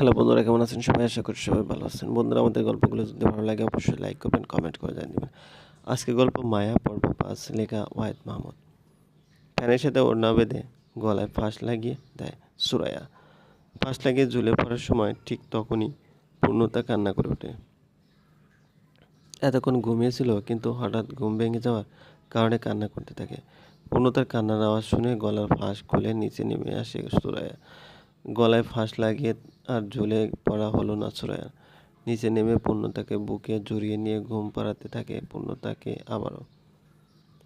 Hello বন্ধুরা, কেমন আছেন সবাই? আশা করি সবাই ভালো আছেন। বন্ধুরা, আমাদের গল্পগুলো যদি ভালো লাগে, অবশ্যই লাইক করবেন কমেন্ট করে জানিয়ে দেবেন। আজকে গল্প মায়া পর্ব পাঁচ, লেখা ওয়াহিদ মাহমুদ। ফ্যানের সাথে ওড়না বেঁধে গলায় ফাঁস লাগিয়ে দেয় সুরায়া ফাঁস লাগিয়ে ঝুলে পড়ার সময় ঠিক তখনই পূর্ণতা কান্না করে ওঠে। এতক্ষণ ঘুমিয়েছিল, কিন্তু হঠাৎ ঘুম ভেঙে যাওয়ার কারণে কান্না করতে থাকে। পূর্ণতার কান্নার আওয়াজ শুনে গলার ফাঁস খুলে নিচে নেমে আসে সুরায়া গলায় ফাঁস লাগিয়ে আর ঝুলে পড়া হলো না সুরায়ার নিচে নেমে পূর্ণতাকে বুকে জড়িয়ে নিয়ে ঘুম পাড়াতে থাকে পূর্ণতাকে আবারও।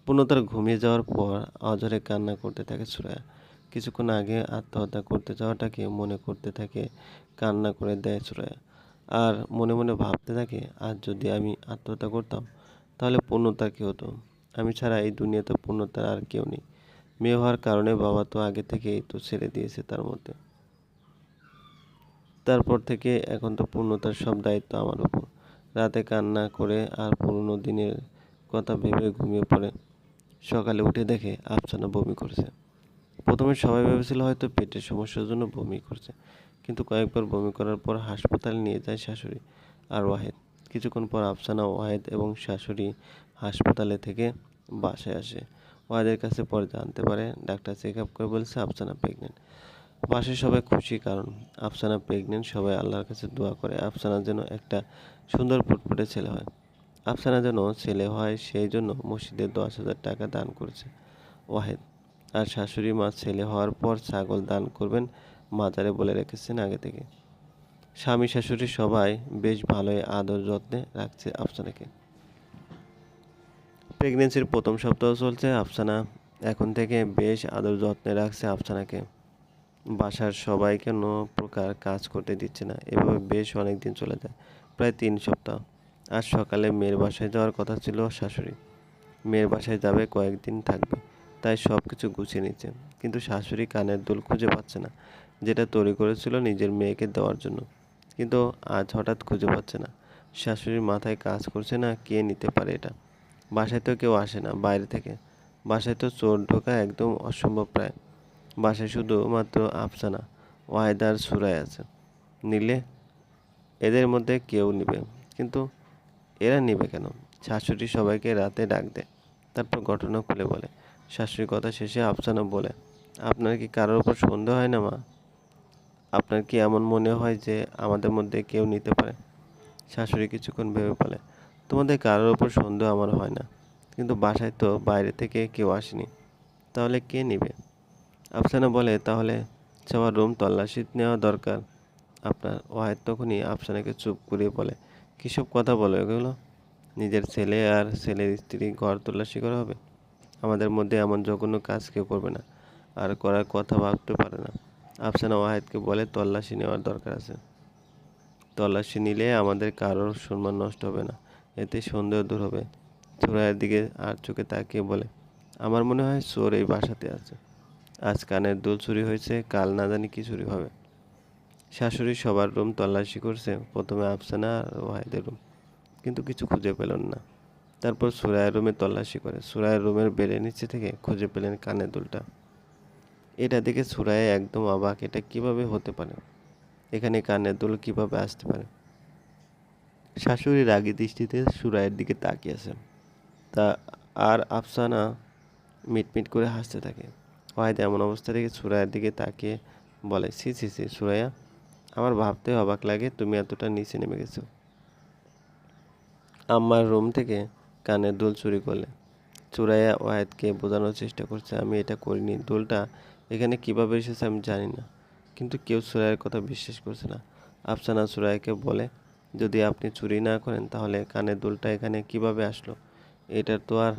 পূর্ণতার ঘুমিয়ে যাওয়ার পর অজরে কান্না করতে থাকে সুরায়া কিছুক্ষণ আগে আত্মহত্যা করতে যাওয়াটাকে মনে করতে থাকে, কান্না করে দেয় সুরায়া আর মনে মনে ভাবতে থাকে, আজ যদি আমি আত্মহত্যা করতাম, তাহলে পূর্ণতা কী হতো? আমি ছাড়া এই দুনিয়াতে পূর্ণতার আর কেউ নেই। মেয়ে হওয়ার কারণে বাবা তো আগে থেকেই তো ছেড়ে দিয়েছে তার মধ্যে। তারপর থেকে এখন তো পূর্ণতার সব দায়িত্ব আমার উপর। রাতে কান্না করে আর পুরনো দিনের কথা ভেবে ঘুমিয়ে পড়ে। সকালে উঠে দেখে আফসানা বমি করছে। প্রথমে সবাই ভেবেছিল হয়তো পেটের সমস্যার জন্য বমি করছে। কিন্তু কয়েকবার বমি করার পর হাসপাতালে নিয়ে যায় শাশুড়ি আর ওয়াহেদ। কিছুক্ষণ পর আফসানা, ওয়াহেদ এবং শাশুড়ি হাসপাতালে থেকে বাসায় আসে। ওয়াহেদের কাছে পরে জানতে পারে, ডাক্তার চেক আপ করে বলছে আফসানা প্রেগনেন্ট পাশে সবাই খুশি কারণ আফসানা প্রেগনেন্ট সবাই আল্লাহর কাছে দোয়া করে। আফসানা যেন একটা সুন্দর ফুটফুটে ছেলে হয়। আফসানা যেন ছেলে হয়, সেই জন্য মসজিদে দশ হাজার টাকা দান করেছে। ওয়াহেদ, আর শাশুড়ি মা ছেলে হওয়ার পর ছাগল দান করবেন মাজারে বলে রেখেছেন আগে থেকে। স্বামী শাশুড়ি সবাই বেশ ভালোই আদর যত্নে রাখছে আফসানাকে। প্রেগনেন্সির প্রথম সপ্তাহ চলছে, আফসানা এখন থেকে বেশ আদর যত্নে রাখছে আফসানাকে। বাসার সবাই কোনো প্রকার কাজ করতে দিচ্ছে না? এভাবে বেশ অনেক দিন চলে যায়, প্রায় তিন সপ্তাহ। আজ সকালে মেয়ের বাসায় যাওয়ার কথা ছিল শাশুড়ি। মেয়ের বাসায় যাবে কয়েকদিন থাকবে, তাই সব কিছু গুছিয়ে নিচ্ছে। কিন্তু শাশুড়ি কানের দুল খুঁজে পাচ্ছে না, যেটা তৈরি করেছিল নিজের মেয়েকে দেওয়ার জন্য। কিন্তু আজ হঠাৎ খুঁজে পাচ্ছে না, শাশুড়ির মাথায় কাজ করছে না কে নিতে পারে এটা? বাসায় তো কেউ আসে না, বাইরে থেকে। বাসায় তো চোর ঢোকা একদম অসম্ভব প্রায়। বাসায় শুধুমাত্র আফসানা ওয়াহেদার সুরায় আছে। নিলে এদের মধ্যে কেউ নিবে। কিন্তু এরা নিবে কেন? শাশুড়ি সবাইকে রাতে ডাক দেয়, তারপর ঘটনা খুলে বলে। শাশুড়ির কথা শেষে আফসানা বলে, আপনার কি কারোর ওপর সন্দেহ হয় না মা? আপনার কি এমন মনে হয় যে আমাদের মধ্যে কেউ নিতে পারে? শাশুড়ি কিছুক্ষণ ভেবে বলে, তোমাদের কারোর ওপর সন্দেহ আমার হয় না। কিন্তু বাসায় তো বাইরে থেকে কেউ আসেনি। তাহলে কে নেবে? আফসানা বলে, তাহলে সবার রুম তল্লাশি নেওয়া দরকার। আপনার ওয়াহেদ তখনই আফসানাকে চুপ করিয়ে বলে কীসব কথা বলো এগুলো? নিজের ছেলে আর ছেলের স্ত্রী ঘর তল্লাশি করা হবে? আমাদের মধ্যে এমন জঘন্য কাজ কেউ করবে না, আর করার কথা ভাবতে পারে না। আফসানা ওয়াহেদকে বলে, তল্লাশি নেওয়ার দরকার আছে। তল্লাশি নিলে আমাদের কারোর সম্মান নষ্ট হবে না, এতে সন্দেহ দূর হবে। চোরাইয়ের দিকে আর চোখে তাকিয়ে বলে, আমার মনে হয় চোর এই বাসাতে আছে। আজ কানের দুল চুরি হয়েছে, কাল না জানি কি চুরি হবে। শাশুড়ি সবার রুম তল্লাশি করছে, প্রথমে আফসানা আর ওয়াহিদের রুম। কিন্তু কিছু খুঁজে পেলেন না। তারপর সুরায়ের রুমে তল্লাশি করে। সুরায়ের রুমের বেড়ে নিচে থেকে খুঁজে পেলেন কানের দুলটা। এটা দেখে সুরায় একদম অবাক, এটা কীভাবে হতে পারে? এখানে কানের দুল কীভাবে আসতে পারে? শাশুড়ি রাগী দৃষ্টিতে সুরায়ের দিকে তাকিয়ে তা আর আফসানা মিটমিট করে হাসতে থাকে। ওয়াহিদ এমন অবস্থা দেখে সুরাইয়ের দিকে তাকিয়ে বলে সি সি সি সুরাইয়া, আমার ভাবতে অবাক লাগে, তুমি এতটা নিচে নেমে গেছো। আমার রুম থেকে কানের দুল চুরি করলে। চুরাইয়া ওয়াহেদকে বোঝানোর চেষ্টা করছে, আমি এটা করিনি, দুলটা এখানে কীভাবে এসেছে আমি জানি না। কিন্তু কেউ সুরাইয়ের কথা বিশ্বাস করছে না। আফসানা সুরাইয়াকে বলে, যদি আপনি চুরি না করেন, তাহলে কানের দুলটা এখানে কীভাবে আসলো? এটার তো আর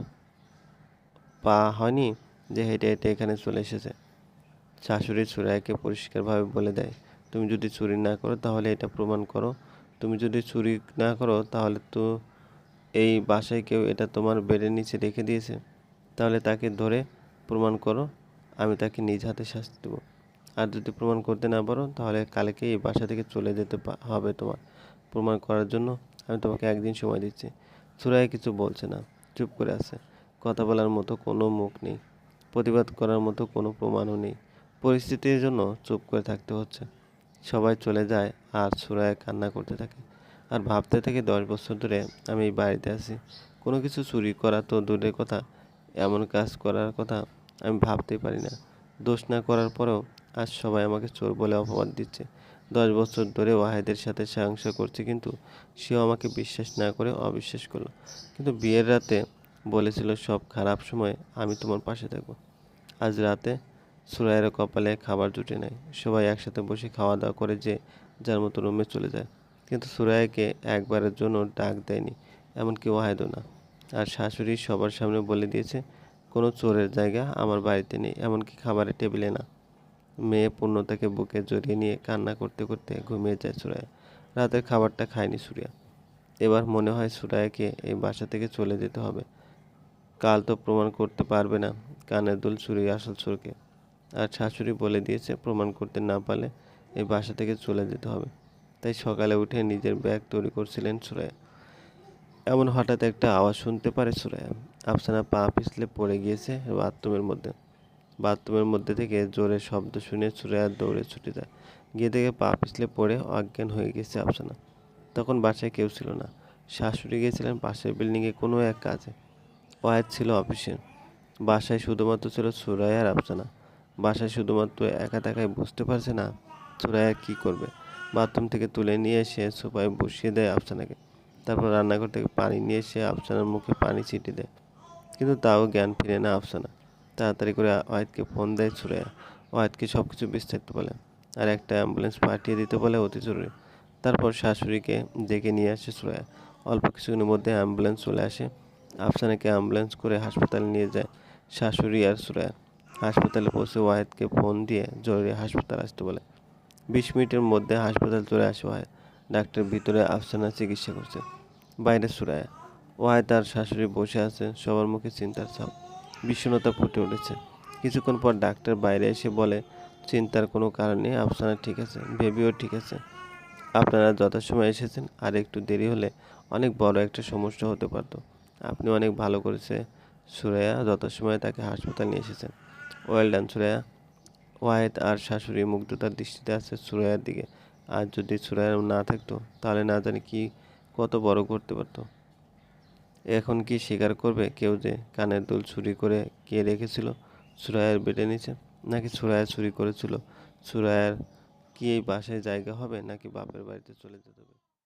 পা হয়নি। যে হেঁটে হেঁটে এখানে চলে এসেছে। শাশুড়ি সুরাইকে পরিষ্কারভাবে বলে দেয়, তুমি যদি চুরি না করো তাহলে এটা প্রমাণ করো। তুমি যদি চুরি না করো তাহলে তো এই বাসায় কেউ এটা তোমার বেডের নিচে রেখে দিয়েছে। তাহলে তাকে ধরে প্রমাণ করো, আমি তাকে নিজ হাতে শাস্তি দেবো। আর যদি প্রমাণ করতে না পারো তাহলে কালকে এই বাসা থেকে চলে যেতে হবে তোমার। প্রমাণ করার জন্য আমি তোমাকে একদিন সময় দিচ্ছি। সুরাই কিছু বলছে না, চুপ করে আছে। কথা বলার মতো কোনো মুখ নেই। প্রতিবাদ করার মতো কোনো প্রমাণও নেই। পরিস্থিতির জন্য চুপ করে থাকতে হচ্ছে। সবাই চলে যায় আর সুরায়া কান্না করতে থাকে। আর ভাবতে থাকে দশ বছর ধরে আমি এই বাড়িতে আছি। কোনো কিছু চুরি করা তো দূরের কথা, এমন কাজ করার কথা আমি ভাবতেই পারি না। দোষ না করার পরেও আজ সবাই আমাকে চোর বলে অপবাদ দিচ্ছে। দশ বছর ধরে ওয়াহেদের সাথে সংসার করছে কিন্তু সেও আমাকে বিশ্বাস না করে অবিশ্বাস করল। কিন্তু বিয়ের রাতে বলেছিল সব খারাপ সময় আমি তোমার পাশে থাকব। আজ রাতে সুরাইয়ের কপালে খাবার জুটে নেয় সবাই একসাথে বসে খাওয়া দাওয়া করে যে যার মতো রুমে চলে যায়। কিন্তু সুরাইয়াকে একবারের জন্য ডাক দেয়নি, এমনকি ওয়াহেদও না। আর শাশুড়ি সবার সামনে বলে দিয়েছে, কোনো চোরের জায়গা আমার বাড়িতে নেই, এমনকি খাবারের টেবিলে না। মেয়ে পূর্ণতাকে বুকে জড়িয়ে নিয়ে কান্না করতে করতে ঘুমিয়ে যায় সুরায়া রাতের খাবারটা খায়নি সুরিয়া। এবার মনে হয় সুরায়াকে এই বাসা থেকে চলে যেতে হবে। কাল তো প্রমাণ করতে পারবে না। কানের দুল চুরি আসল চোরকে। আর শাশুড়ি বলে দিয়েছে প্রমাণ করতে না পারলে এই বাসা থেকে চলে যেতে হবে। তাই সকালে উঠে নিজের ব্যাগ তৈরি করছিলেন সুরায়া এমন হঠাৎ একটা আওয়াজ শুনতে পারে সুরায়া আফসানা পা পিছলে পড়ে গিয়েছে বাথরুমের মধ্যে। বাথরুমের মধ্যে থেকে জোরে শব্দ শুনে সুরায়া দৌড়ে ছুটে যায়। গিয়ে দেখে পা পিছলে পড়ে অজ্ঞান হয়ে গেছে আফসানা। তখন বাসায় কেউ ছিল না। শাশুড়ি গিয়েছিলেন পাশের বিল্ডিংয়ে কোনো এক কাজে। ওয়াহেদ ছিল অফিসে। বাসায় শুধুমাত্র ছিল সুরায়া আর আফসানা বাসায় শুধুমাত্র একা একাই বুঝতে পারছে না সুরায়া কি করবে। বাথরুম থেকে তুলে নিয়ে এসে সোফায় বসিয়ে দেয় আফসানাকে তারপর রান্নাঘর থেকে পানি নিয়ে এসে আফসানার মুখে পানি ছিটিয়ে দেয়। কিন্তু তাও জ্ঞান ফিরে না আফসানা তাড়াতাড়ি করে ওয়াহিদকে ফোন দেয় সুরায়া ওয়াহিদকে সব কিছু বিস্তারিত বলে। আর একটা অ্যাম্বুলেন্স পাঠিয়ে দিতে বলে অতি জরুরি। তারপর শাশুড়িকে ডেকে নিয়ে আসে সুরায়া অল্প কিছুদিনের মধ্যে অ্যাম্বুলেন্স চলে আসে। আফসানাকে অ্যাম্বুলেন্স করে হাসপাতালে নিয়ে যায় শাশুড়ি আর সুরায়া হাসপাতালে পৌঁছে ওয়াহেদকে ফোন দিয়ে জরুরি হাসপাতাল আসতে বলে। বিশ মিনিটের মধ্যে হাসপাতাল চলে আসে ওয়াহেদ। ডাক্তার ভিতরে আফসানা চিকিৎসা করছে। বাইরে সুরায়া ওয়াহেদ আর শাশুড়ি বসে আছে, সবার মুখে চিন্তার ছাপ। বিষণ্ণতা ফুটে উঠেছে। কিছুক্ষণ পর ডাক্তার বাইরে এসে বলে, চিন্তার কোনো কারণ নেই, আফসানা ঠিক আছে, বেবিও ঠিক আছে। আপনারা যথাসময় এসেছেন, আর একটু দেরি হলে অনেক বড় একটা সমস্যা হতে পারতো। আপনি অনেক ভালো করেছে সুরায়া যথাসময়ে তাকে হাসপাতাল নিয়ে এসেছেন। ওয়েল ডান সুরায়া ওয়াহেদ আর শাশুড়ি মুগ্ধতার দৃষ্টিতে আছে সুরায়ার দিকে। আর যদি সুরায়া না থাকতো, তাহলে না জানি কি কত বড় করতে পারতো। এখন কি স্বীকার করবে কেউ যে কানের দুল চুরি করে কে রেখেছিল? সুরায়ের বেটে নিচে? নাকি সুরায়া চুরি করেছিল? সুরায়ার কি এই বাসায় জায়গা হবে, নাকি বাপের বাড়িতে চলে যেতে হবে?